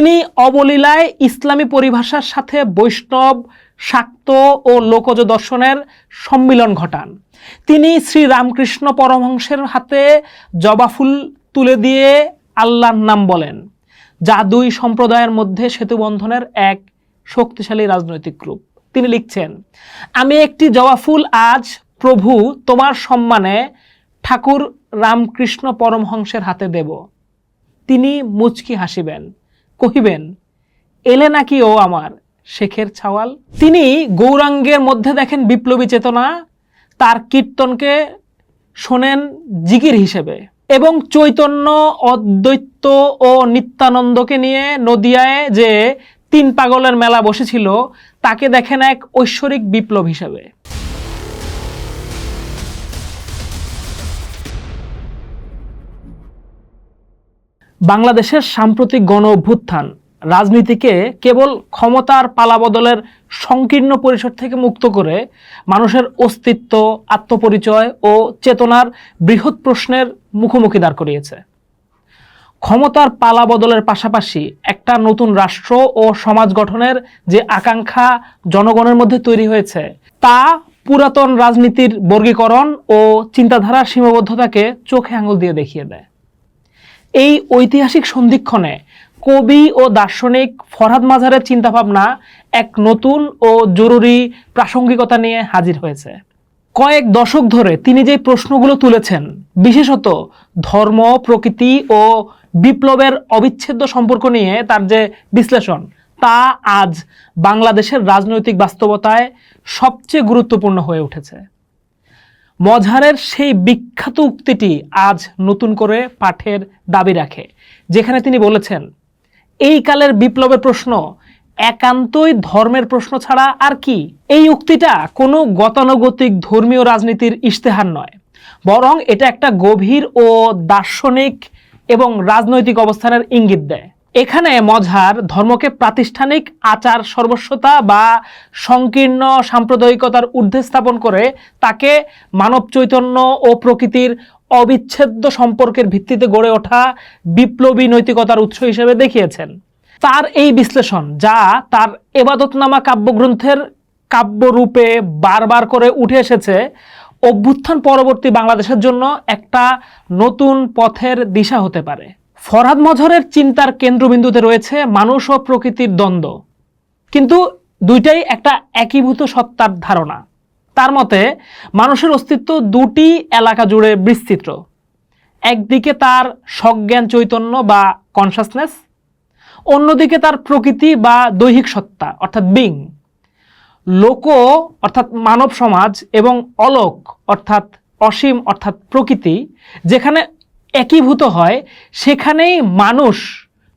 তিনি অবলীলায় ইসলামী পরিভাষার সাথে বৈষ্ণব, শাক্ত ও লোকজ দর্শনের সম্মিলন ঘটান। তিনি শ্রী রামকৃষ্ণ পরমহংসের হাতে জবাফুল তুলে দিয়ে আল্লাহর নাম বলেন, যা দুই সম্প্রদায়ের মধ্যে সেতুবন্ধনের এক শক্তিশালী রাজনৈতিক রূপ। তিনি লিখছেন, আমি একটি জবাফুল আজ প্রভু তোমার সম্মানে ঠাকুর রামকৃষ্ণ পরমহংসের হাতে দেব। তিনি মুচকি হাসিবেন। কহিবেন, এলে নাকি ও আমার শেখের ছাওয়াল? তিনি গৌরাঙ্গের মধ্যে দেখেন বিপ্লবী চেতনা, তার কীর্তনকে শোনেন জিকির হিসেবে এবং চৈতন্য, অদ্বৈত ও নিত্যানন্দকে নিয়ে নদিয়ায় যে তিন পাগলের মেলা বসেছিল, তাকে দেখেন এক ঐশ্বরিক বিপ্লব হিসেবে। বাংলাদেশের সাম্প্রতিক গণ অভ্যুত্থান রাজনীতিকে কেবল ক্ষমতার পালাবদলের সংকীর্ণ পরিসর থেকে মুক্ত করে মানুষের অস্তিত্ব, আত্মপরিচয় ও চেতনার বৃহৎ প্রশ্নের মুখোমুখি দাঁড় করিয়েছে। ক্ষমতার পালা বদলের পাশাপাশি একটা নতুন রাষ্ট্র ও সমাজ গঠনের যে আকাঙ্ক্ষা জনগণের মধ্যে তৈরি হয়েছে, তা পুরাতন রাজনীতির বর্গীকরণ ও চিন্তাধারার সীমাবদ্ধতাকে চোখে আঙুল দিয়ে দেখিয়ে দেয়। এই ঐতিহাসিক সন্ধিক্ষণে কবি ও দার্শনিক ফরহাদ মাজারের চিন্তাভাবনা এক নতুন ও জরুরি প্রাসঙ্গিকতা নিয়ে হাজির হয়েছে। কয়েক দশক ধরে তিনি যে প্রশ্নগুলো তুলেছেন, বিশেষত ধর্ম, প্রকৃতি ও বিপ্লবের অবিচ্ছেদ্য সম্পর্ক নিয়ে তার যে বিশ্লেষণ, তা আজ বাংলাদেশের রাজনৈতিক বাস্তবতায় সবচেয়ে গুরুত্বপূর্ণ হয়ে উঠেছে। মজহারের সেই বিখ্যাত উক্তিটি আজ নতুন করে পাঠের দাবি রাখে, যেখানে তিনি বলেছেন, এই কালের বিপ্লবের প্রশ্ন, একান্তই ধর্মের প্রশ্ন ছাড়া আর কি। এই উক্তিটা কোনো গতানুগতিক ধর্মীয় রাজনীতির ইশতেহার নয়, বরং এটা একটা গভীর ও দার্শনিক এবং রাজনৈতিক অবস্থানের ইঙ্গিত দেয়। এখানে মজহার ধর্মকে প্রাতিষ্ঠানিক আচার সর্বস্বতা বা সংকীর্ণ সাম্প্রদায়িকতার ঊর্ধ্বে স্থাপন করে তাকে মানব চৈতন্য ও প্রকৃতির অবিচ্ছেদ্য সম্পর্কের ভিত্তিতে গড়ে ওঠা বিপ্লবী নৈতিকতার উৎস হিসেবে দেখিয়েছেন। তার এই বিশ্লেষণ যা তার এবাদতনামা কাব্যগ্রন্থের কাব্যরূপে বারবার করে উঠে এসেছে, অভ্যুত্থান পরবর্তী বাংলাদেশের জন্য একটা নতুন পথের দিশা হতে পারে। ফরহাদ মজহরের চিন্তার কেন্দ্রবিন্দুতে রয়েছে মানুষ ও প্রকৃতির দ্বন্দ্ব। কিন্তু দুইটাই একটা একীভূত সত্তার ধারণা। তার মতে, মানুষের অস্তিত্ব দুটি এলাকা জুড়ে বিস্তৃত। একদিকে তার সজ্ঞান চৈতন্য বা কনসাসনেস অন্যদিকে তার প্রকৃতি বা দৈহিক সত্তা, অর্থাৎ বিং লোক, অর্থাৎ মানব সমাজ এবং অলোক, অর্থাৎ অসীম, অর্থাৎ প্রকৃতি, যেখানে একীভূত হয়, সেখানেই মানুষ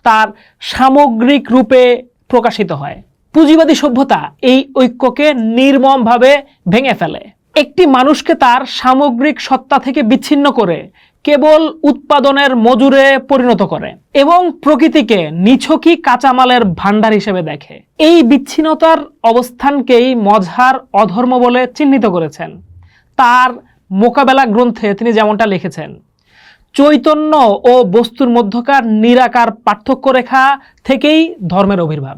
তার সামগ্রিক রূপে প্রকাশিত হয়। পুঁজিবাদী সভ্যতা এই ঐক্যকে নির্মমভাবে ভেঙে ফেলে। একটি মানুষকে তার সামগ্রিক সত্তা থেকে বিচ্ছিন্ন করে কেবল উৎপাদনের মজুরে পরিণত করে এবং প্রকৃতিকে নিছকই কাঁচামালের ভাণ্ডার হিসেবে দেখে। এই বিচ্ছিন্নতার অবস্থানকেই মজহার অধর্ম বলে চিহ্নিত করেছেন। তার মোকাবেলা গ্রন্থে তিনি যেমনটা লিখেছেন চৈতন্য ও বস্তুর মধ্যকার নিরাকার পার্থক্য রেখা থেকেই ধর্মের আবির্ভাব।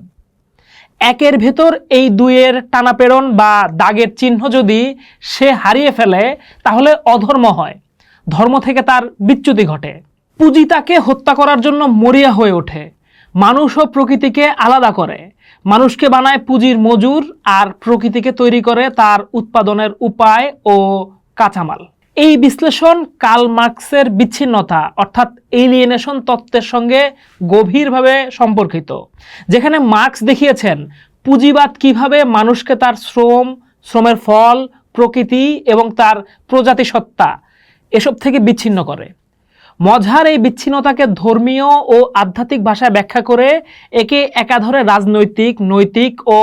একের ভেতর এই দুইয়ের টানাপেড়ন বা দাগের চিহ্ন যদি সে হারিয়ে ফেলে, তাহলে অধর্ম হয়। ধর্ম থেকে তার বিচ্যুতি ঘটে। পুঁজি তাকে হত্যা করার জন্য মরিয়া হয়ে ওঠে। মানুষ ও প্রকৃতিকে আলাদা করে। মানুষকে বানায় পুঁজির মজুর আর প্রকৃতিকে তৈরি করে তার উৎপাদনের উপায় ও কাঁচামাল। এই বিশ্লেষণ কার্ল মার্কসের বিচ্ছিন্নতা, অর্থাৎ এলিয়েনেশন তত্ত্বের সঙ্গে গভীরভাবে সম্পর্কিত, যেখানে মার্কস দেখিয়েছেন পুঁজিবাদ কীভাবে মানুষকে তার শ্রম, শ্রমের ফল, প্রকৃতি এবং তার প্রজাতি সত্তা এসব থেকে বিচ্ছিন্ন করে। মজার এই বিচ্ছিন্নতাকে ধর্মীয় ও আধ্যাত্মিক ভাষায় ব্যাখ্যা করে একে একাধারে রাজনৈতিক, নৈতিক ও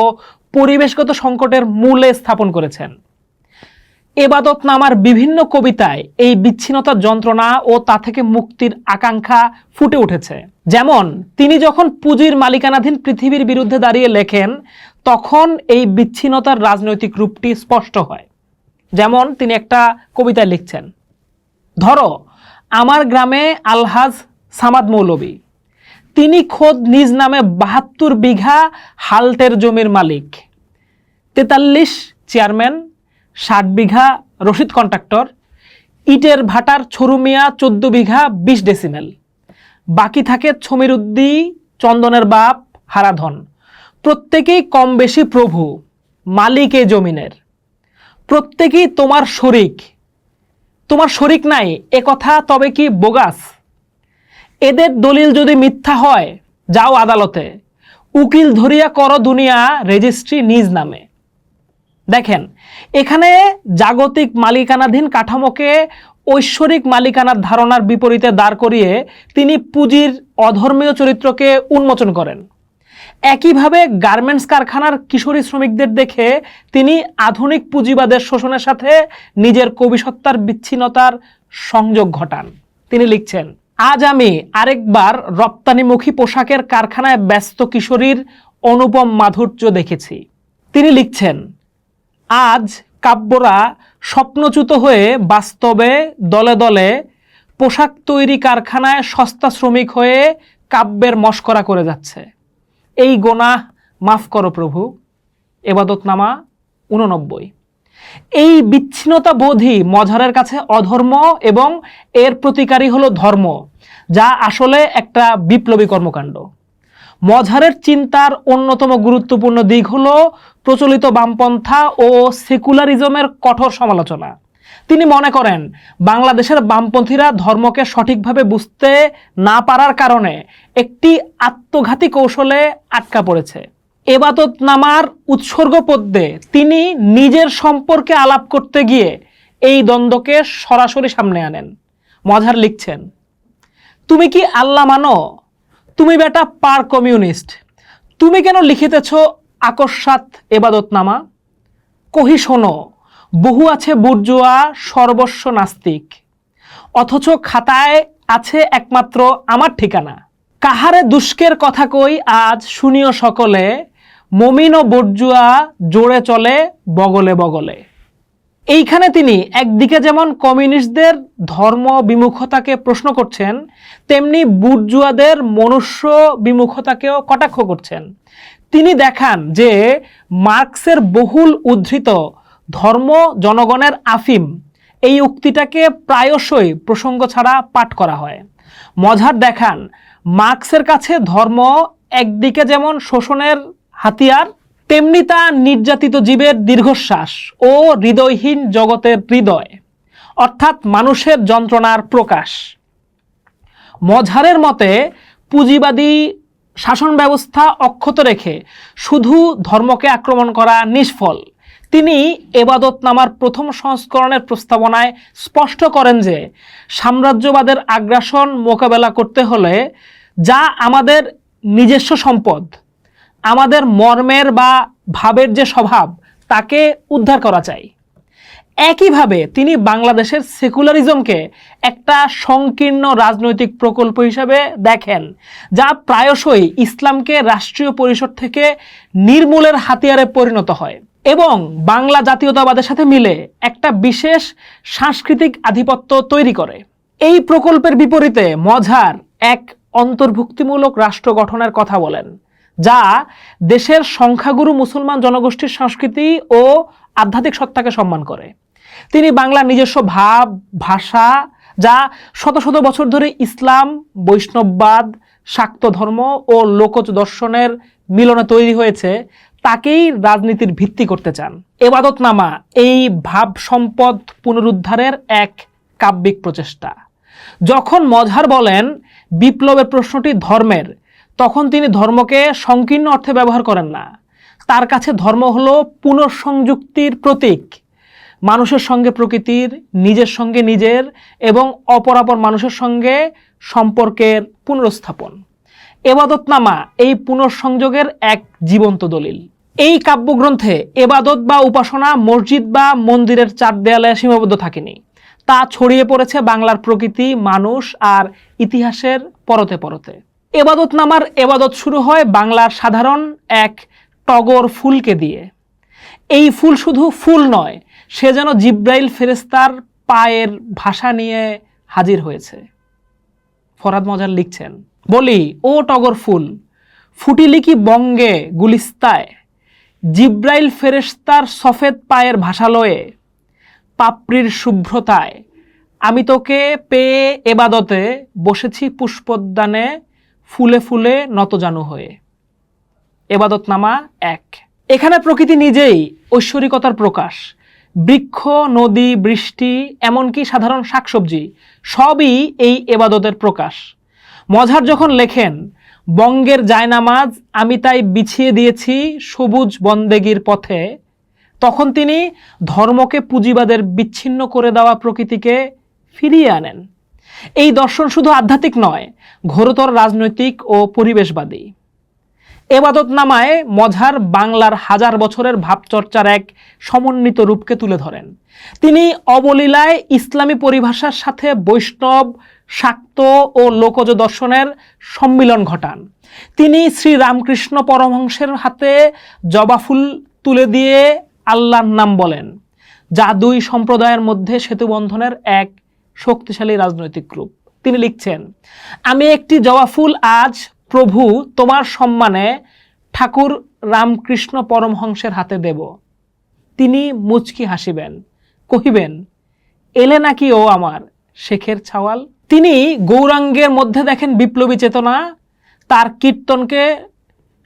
পরিবেশগত সংকটের মূলে স্থাপন করেছেন। এবাদত নামার বিভিন্ন কবিতায় এই বিচ্ছিন্নতার যন্ত্রণা ও তা থেকে মুক্তির আকাঙ্ক্ষা ফুটে উঠেছে। যেমন, তিনি যখন পুঁজির মালিকানাধীন পৃথিবীর বিরুদ্ধে দাঁড়িয়ে লেখেন, তখন এই বিচ্ছিন্নতার রাজনৈতিক রূপটি স্পষ্ট হয়। যেমন, তিনি একটা কবিতায় লিখছেন, ধরো, আমার গ্রামে আলহাজ সামাদ মৌলবী। তিনি খোদ নিজ নামে বাহাত্তর বিঘা হাল্টের জমির মালিক। তেতাল্লিশ চেয়ারম্যান ষাট বিঘা রশিদ কন্ট্রাক্টর, ইটের ভাটার ছরুমিয়া চোদ্দ বিঘা বিশ ডেসিমেল বাকি থাকে ছমিরুদ্দি, চন্দনের বাপ, হারাধন। প্রত্যেকেই কম বেশি প্রভু, মালিক এ জমিনের। প্রত্যেকেই তোমার শরিক। তোমার শরিক নাই, এ কথা তবে কি বোগাস? এদের দলিল যদি মিথ্যা হয়, যাও আদালতে। উকিল ধরিয়া করো দুনিয়া রেজিস্ট্রি নিজ নামে। দেখেন, এখানে জাগতিক মালিকানাধীন কাঠামোকে ঐশ্বরিক মালিকানার ধারণার বিপরীতে দাঁড় করিয়ে তিনি পুঁজির অধর্মীয় চরিত্রকে উন্মোচন করেন। একইভাবে গার্মেন্টস কারখানার কিশোরী শ্রমিকদের দেখে তিনি আধুনিক পুঁজিবাদের শোষণের সাথে নিজের কবিসত্তার বিচ্ছিন্নতার সংযোগ ঘটান। তিনি লিখছেন, আজ আমি আরেকবার রপ্তানিমুখী পোশাকের কারখানায় ব্যস্ত কিশোরীর অনুপম মাধুর্য দেখেছি। তিনি লিখছেন আজ কাব্যরা স্বপ্নচ্যুত হয়ে বাস্তবে দলে দলে পোশাক তৈরি কারখানায় সস্তা শ্রমিক হয়ে কাব্যের মস্করা করে যাচ্ছে। এই গোনা মাফ করো প্রভু, এবাদতনামা উননব্বই এই বিচ্ছিন্নতা বোধই মজারের কাছে অধর্ম এবং এর প্রতিকারী হলো ধর্ম, যা আসলে একটা বিপ্লবী কর্মকাণ্ড। মজারের চিন্তার অন্যতম গুরুত্বপূর্ণ দিক হল প্রচলিত বামপন্থা ও সেকুলারিজমের কঠোর সমালোচনা। তিনি মনে করেন, বাংলাদেশের বামপন্থীরা ধর্মকে সঠিকভাবে বুঝতে না পারার কারণে একটি আত্মঘাতী কৌশলে আটকা পড়েছে। এবাদত নামার উৎসর্গ পদ্যে তিনি নিজের সম্পর্কে আলাপ করতে গিয়ে এই দ্বন্দ্বকে সরাসরি সামনে আনেন। মজার লিখছেন, তুমি কি আল্লাহ মানো? তুমি বেটা পার কমিউনিস্ট। তুমি কেন লিখিতেছ আকস্মাত এবাদতনামা? কহি শোনো, বহু আছে বুর্জুয়া সর্বস্ব নাস্তিক, অথচ খাতায় আছে একমাত্র আমার ঠিকানা। কাহারে দুষ্কের কথা কই আজ শুনিও সকলে, মমিন ও বর্জুয়া জোরে চলে বগলে বগলে। এইখানে তিনি একদিকে যেমন কমিউনিস্টদের ধর্ম বিমুখতাকে প্রশ্ন করছেন, তেমনি বুর্জুয়াদের মনুষ্য বিমুখতাকেও কটাক্ষ করছেন। তিনি দেখান যে মার্কসের বহুল উদ্ধৃত ধর্ম জনগণের আফিম, এই উক্তিটাকে প্রায়শই প্রসঙ্গ ছাড়া পাঠ করা হয়। মজার দেখান, মার্কসের কাছে ধর্ম একদিকে যেমন শোষণের হাতিয়ার তেমনি তা নির্যাতিত জীবের দীর্ঘশ্বাস ও হৃদয়হীন জগতের হৃদয়, অর্থাৎ মানুষের যন্ত্রণার প্রকাশ। মঝারের মতে, পুঁজিবাদী শাসন ব্যবস্থা অক্ষত রেখে শুধু ধর্মকে আক্রমণ করা নিষ্ফল। তিনি এবাদত নামার প্রথম সংস্করণের প্রস্তাবনায় স্পষ্ট করেন যে, সাম্রাজ্যবাদের আগ্রাসন মোকাবেলা করতে হলে যা আমাদের নিজস্ব সম্পদ আমাদের মর্মের বা ভাবের যে স্বভাব, তাকে উদ্ধার করা চাই। একইভাবে তিনি বাংলাদেশের সেকুলারিজমকে একটা সংকীর্ণ রাজনৈতিক প্রকল্প হিসেবে দেখেন, যা প্রায়শই ইসলামকে রাষ্ট্রীয় পরিষদ থেকে নির্মূলের হাতিয়ারে পরিণত হয় এবং বাংলা জাতীয়তাবাদের সাথে মিলে একটা বিশেষ সাংস্কৃতিক আধিপত্য তৈরি করে। এই প্রকল্পের বিপরীতে মজার এক অন্তর্ভুক্তিমূলক রাষ্ট্র গঠনের কথা বলেন। যা দেশের সংখ্যাগুরু মুসলমান জনগোষ্ঠীর সংস্কৃতি ও আধ্যাত্মিক সত্তাকে সম্মান করে। তিনি বাংলার নিজস্ব ভাব, ভাষা, যা শত শত বছর ধরে ইসলাম, বৈষ্ণববাদ, শাক্ত ধর্ম ও লোকজ দর্শনের মিলনে তৈরি হয়েছে, তাকেই রাজনীতির ভিত্তি করতে চান। এবাদতনামা এই ভাব সম্পদ পুনরুদ্ধারের এক কাব্যিক প্রচেষ্টা। যখন মজহার বলেন, বিপ্লবের প্রশ্নটি ধর্মের তখন তিনি ধর্মকে সংকীর্ণ অর্থে ব্যবহার করেন না। তার কাছে ধর্ম হলো পুনঃসংযুক্তির প্রতীক। মানুষের সঙ্গে প্রকৃতির, নিজের সঙ্গে নিজের এবং অপরাপর মানুষের সঙ্গে সম্পর্কের পুনরস্থাপন। এবাদতনামা এই পুনঃসংযোগের এক জীবন্ত দলিল। এই কাব্যগ্রন্থে এবাদত বা উপাসনা মসজিদ বা মন্দিরের চার দেয়ালে সীমাবদ্ধ থাকেনি। তা ছড়িয়ে পড়েছে বাংলার প্রকৃতি, মানুষ আর ইতিহাসের পরতে পরতে। এবাদত নামার এবাদত শুরু হয় বাংলার সাধারণ এক টগর ফুলকে দিয়ে। এই ফুল শুধু ফুল নয়, সে যেন জিব্রাইল ফেরেস্তার পায়ের ভাষা নিয়ে হাজির হয়েছে। ফরাদ মজার লিখছেন, বলি, ও টগর ফুল, ফুটিলি কি বঙ্গে গুলিস্তায়? জিব্রাইল ফেরেশতার সফেদ পায়ের ভাষালয়ে, পাপড়ির শুভ্রতায়, আমি তোকে পেয়ে এবাদতে বসেছি পুষ্পোদ্যানে ফুলে ফুলে নতজানু হয়ে। এবাদতনামা এক। এখানে প্রকৃতি নিজেই ঐশ্বরিকতার প্রকাশ। বৃক্ষ, নদী, বৃষ্টি, এমনকি সাধারণ শাকসবজি, সবই এই এবাদতের প্রকাশ। মজার যখন লেখেন, বঙ্গের জায়নামাজ আমি তাই বিছিয়ে দিয়েছি সবুজ বন্দেগীর পথে তখন তিনি ধর্মকে পুঁজিবাদের বিচ্ছিন্ন করে দেওয়া প্রকৃতিকে ফিরিয়ে আনেন। এই দর্শন শুধু আধ্যাত্মিক নয়, ঘোরতর রাজনৈতিক ও পরিবেশবাদী। এবাদত নামায় মজার বাংলার হাজার বছরের ভাবচর্চার এক সমন্বিত রূপকে তুলে ধরেন। তিনি অবলীলায় ইসলামী পরিভাষার সাথে বৈষ্ণব, শাক্ত ও লোকজ দর্শনের সম্মিলন ঘটান। তিনি শ্রী রামকৃষ্ণ পরমহংসের হাতে জবাফুল তুলে দিয়ে আল্লাহর নাম বলেন, যা দুই সম্প্রদায়ের মধ্যে সেতুবন্ধনের এক শক্তিশালী রাজনৈতিক রূপ তিনি লিখছেন, আমি একটি জবাফুল আজ প্রভু তোমার সম্মানে ঠাকুর রামকৃষ্ণ পরমহংসের হাতে দেব। তিনি মুচকি হাসিবেন, কহিবেন, এলে নাকি ও আমার শেখের ছাওয়াল? তিনি গৌরাঙ্গের মধ্যে দেখেন বিপ্লবী চেতনা, তার কীর্তনকে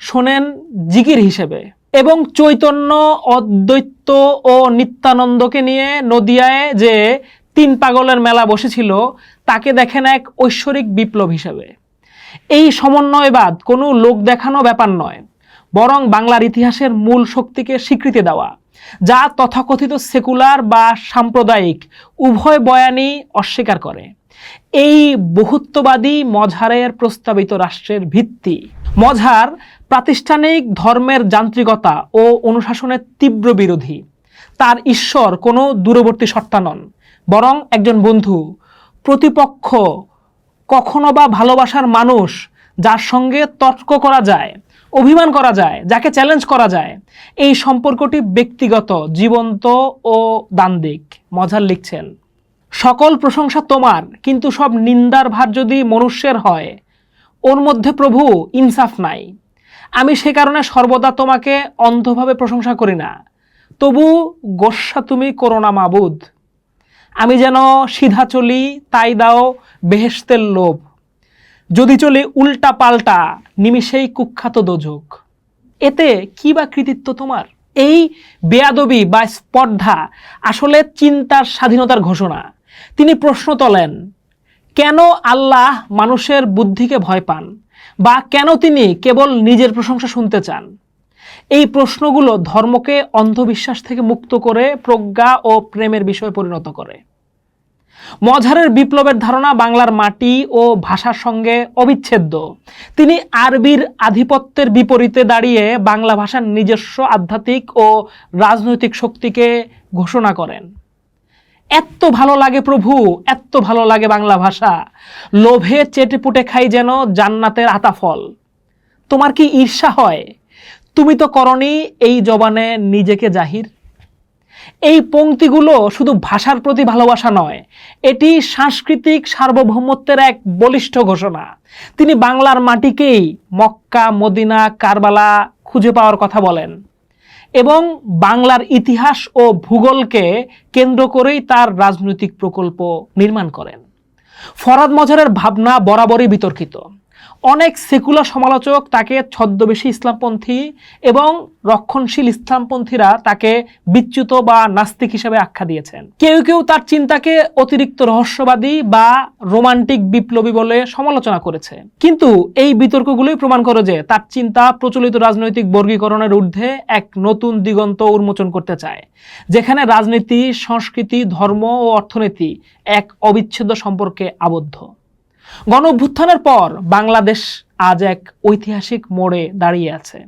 শোনেন জিকির হিসেবে এবং চৈতন্য, অদ্বৈত ও নিত্যানন্দকে নিয়ে নদিয়ায় যে তিন পাগলের মেলা বসেছিল, তাকে দেখেন এক ঐশ্বরিক বিপ্লব হিসেবে। এই সমন্বয়বাদ কোনো লোক দেখানো ব্যাপার নয়, বরং বাংলার ইতিহাসের মূল শক্তিকে স্বীকৃতি দেওয়া, যা তথাকথিত সেকুলার বা সাম্প্রদায়িক, উভয় বয়ানই অস্বীকার করে। এই বহুত্ববাদী মঝারের প্রস্তাবিত রাষ্ট্রের ভিত্তি। মঝার প্রাতিষ্ঠানিক ধর্মের যান্ত্রিকতা ও অনুশাসনের তীব্র বিরোধী। তার ঈশ্বর কোনো দূরবর্তী সত্তা নন। বরং একজন বন্ধু, প্রতিপক্ষ, কখনো বা ভালোবাসার মানুষ যার সঙ্গে তর্ক করা যায়, অভিমান করা যায়, যাকে চ্যালেঞ্জ করা যায়, এই সম্পর্কটি ব্যক্তিগত, জীবন্ত ও দান্দিক মজার লিখছেন, সকল প্রশংসা তোমার, কিন্তু সব নিন্দার ভার যদি মনুষ্যের হয়, ওর মধ্যে প্রভু ইনসাফ নাই। আমি সে কারণে সর্বদা তোমাকে অন্ধভাবে প্রশংসা করি না। তবু গোস্বা তুমি করো না মাবুদ। আমি যেন সিধা চলি, তাই দাও বেহেস্তের লোভ। যদি চলি উল্টা পাল্টা, নিমিষেই কুখ্যাত দোজক। এতে কি বা কৃতিত্ব তোমার? এই বেয়াদবি বা স্পর্ধা আসলে চিন্তার স্বাধীনতার ঘোষণা। তিনি প্রশ্ন তোলেন, কেন আল্লাহ মানুষের বুদ্ধিকে ভয় পান? বা কেন তিনি কেবল নিজের প্রশংসা শুনতে চান? এই প্রশ্নগুলো ধর্মকে অন্ধবিশ্বাস থেকে মুক্ত করে, প্রজ্ঞা ও প্রেমের বিষয়ে পরিণত করে। মজহারের বিপ্লবের ধারণা বাংলার মাটি ও ভাষার সঙ্গে অবিচ্ছেদ্য। তিনি আরবির আধিপত্যের বিপরীতে দাঁড়িয়ে বাংলা ভাষার নিজস্ব আধ্যাত্মিক ও রাজনৈতিক শক্তিকে ঘোষণা করেন। এত ভালো লাগে প্রভু এত ভালো লাগে বাংলা ভাষা। লোভে চেটেপুটে খাই যেন জান্নাতের আতাফল। তোমার কি ঈর্ষা হয়? তুমি তো করনি এই জবানে নিজেকে জাহির। এই পংক্তিগুলো শুধু ভাষার প্রতি ভালোবাসা নয়, এটি সাংস্কৃতিক সার্বভৌমত্বের এক বলিষ্ঠ ঘোষণা। তিনি বাংলার মাটিকেই মক্কা, মদিনা, কারবালা খুঁজে পাওয়ার কথা বলেন এবং বাংলার ইতিহাস ও ভূগোলকে কেন্দ্র করেই তার রাজনৈতিক প্রকল্প নির্মাণ করেন। ফরাদ মজারের ভাবনা বরাবরই বিতর্কিত। অনেক সেকুলার সমালোচক তাকে ছদ্মবেশী ইসলামপন্থী এবং রক্ষণশীল ইসলামপন্থীরা তাকে বিচ্যুত বা নাস্তিক হিসেবে আখ্যা দিয়েছেন। কেউ কেউ তার চিন্তাকে অতিরিক্ত রহস্যবাদী বা রোমান্টিক বিপ্লবী বলে সমালোচনা করেছে। কিন্তু এই বিতর্কগুলোই প্রমাণ করে যে তার চিন্তা প্রচলিত রাজনৈতিক বর্গীকরণের ঊর্ধ্বে এক নতুন দিগন্ত উন্মোচন করতে চায়, যেখানে রাজনীতি, সংস্কৃতি, ধর্ম ও অর্থনীতি এক অবিচ্ছেদ্য সম্পর্কে আবদ্ধ। গণ অভ্যুত্থানের পর বাংলাদেশ আজ এক ঐতিহাসিক মোড়ে দাঁড়িয়ে আছে।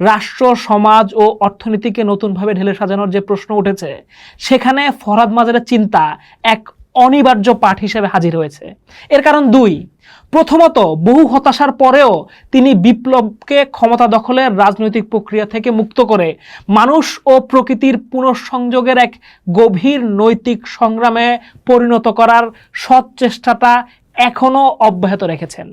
রাষ্ট্র, সমাজ ও অর্থনীতিকে নতুনভাবে ঢেলে সাজানোর যে প্রশ্ন উঠেছে, সেখানে ফরহাদ মাজারের চিন্তা এক অনিবার্য পাঠ হিসেবে হাজির হয়েছে। এর কারণ দুই, প্রথমত বহু হতাশার পরেও তিনি বিপ্লবকে ক্ষমতা দখলের রাজনৈতিক প্রক্রিয়া থেকে মুক্ত করে মানুষ ও প্রকৃতির পুনঃসংযোগের এক গভীর নৈতিক সংগ্রামে পরিণত করার সৎ চেষ্টাটা এখনও অব্যাহত রেখেছেন।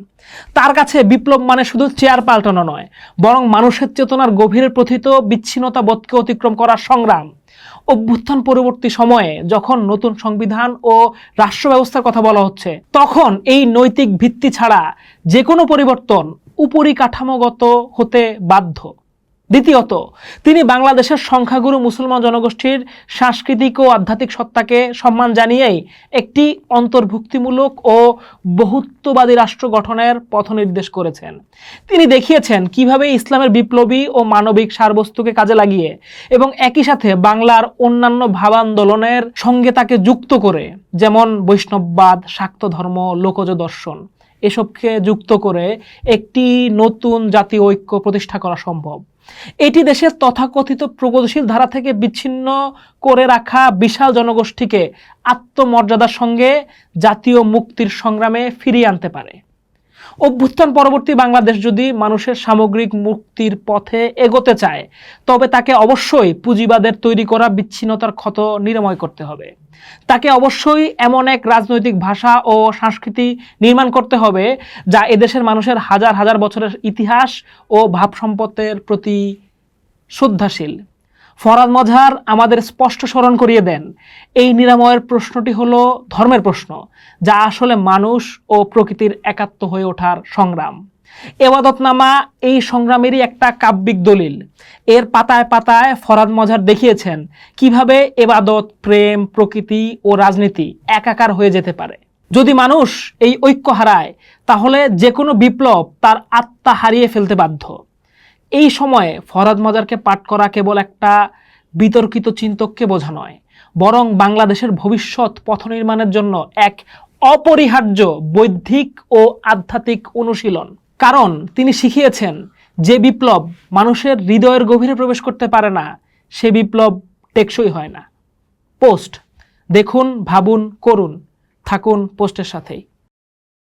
তার কাছে বিপ্লব মানে শুধু চেয়ার পাল্টানো নয়, বরং মানুষের চেতনার গভীরে প্রথিত বিচ্ছিন্নতা বোধকে অতিক্রম করার সংগ্রাম। অভ্যুত্থান পরবর্তী সময়ে যখন নতুন সংবিধান ও রাষ্ট্র ব্যবস্থার কথা বলা হচ্ছে, তখন এই নৈতিক ভিত্তি ছাড়া যে কোনো পরিবর্তন উপরিকাঠামোগত হতে বাধ্য। দ্বিতীয়ত, তিনি বাংলাদেশের সংখ্যাগুরু মুসলমান জনগোষ্ঠীর সাংস্কৃতিক ও আধ্যাত্মিক সত্তাকে সম্মান জানিয়েই একটি অন্তর্ভুক্তিমূলক ও বহুত্ববাদী রাষ্ট্র গঠনের পথ নির্দেশ করেছেন। তিনি দেখিয়েছেন কীভাবে ইসলামের বিপ্লবী ও মানবিক সারবস্তুকে কাজে লাগিয়ে এবং একই সাথে বাংলার অন্যান্য ভাবান্দোলনের সঙ্গে তাকে যুক্ত করে, যেমন বৈষ্ণববাদ শাক্ত ধর্ম লোকজ দর্শন। এসবকে যুক্ত করে একটি নতুন জাতীয় ঐক্য প্রতিষ্ঠা করা সম্ভব। এটি দেশের তথাকথিত প্রগতিশীল ধারা থেকে বিচ্ছিন্ন করে রাখা বিশাল জনগোষ্ঠীকে আত্মমর্যাদার সঙ্গে জাতীয় মুক্তির সংগ্রামে ফিরিয়ে আনতে পারে। অভ্যুত্থান পরবর্তী বাংলাদেশ যদি মানুষের সামগ্রিক মুক্তির পথে এগোতে চায়, তবে তাকে অবশ্যই পুঁজিবাদের তৈরি করা বিচ্ছিন্নতার ক্ষত নিরাময় করতে হবে। তাকে অবশ্যই এমন এক রাজনৈতিক ভাষা ও সংস্কৃতি নির্মাণ করতে হবে যা এদেশের মানুষের হাজার হাজার বছরের ইতিহাস ও ভাব সম্পদের প্রতি শ্রদ্ধাশীল। ফরাদ মজহার আমাদের স্পষ্ট স্মরণ করিয়ে দেন, এই নিরাময়ের প্রশ্নটি হলো ধর্মের প্রশ্ন, যা আসলে মানুষ ও প্রকৃতির একাত্ম হয়ে ওঠার সংগ্রাম। এবাদতনামা এই সংগ্রামেরই একটা কাব্যিক দলিল। এর পাতায় পাতায় ফরাদ মজার দেখিয়েছেন কীভাবে এবাদত, প্রেম, প্রকৃতি ও রাজনীতি একাকার হয়ে যেতে পারে। যদি মানুষ এই ঐক্য হারায়, তাহলে যে কোনো বিপ্লব তার আত্মা হারিয়ে ফেলতে বাধ্য। এই সময়ে ফরাদ মজারকে পাঠ করা কেবল একটা বিতর্কিত চিন্তককে বোঝা নয়, বরং বাংলাদেশের ভবিষ্যৎ পথ নির্মাণের জন্য এক অপরিহার্য বৌদ্ধিক ও আধ্যাত্মিক অনুশীলন। কারণ তিনি শিখিয়েছেন যে বিপ্লব মানুষের হৃদয়ের গভীরে প্রবেশ করতে পারে না, সে বিপ্লব টেকসই হয় না। পোস্ট, দেখুন, ভাবুন, করুন, থাকুন পোস্টের সাথেই।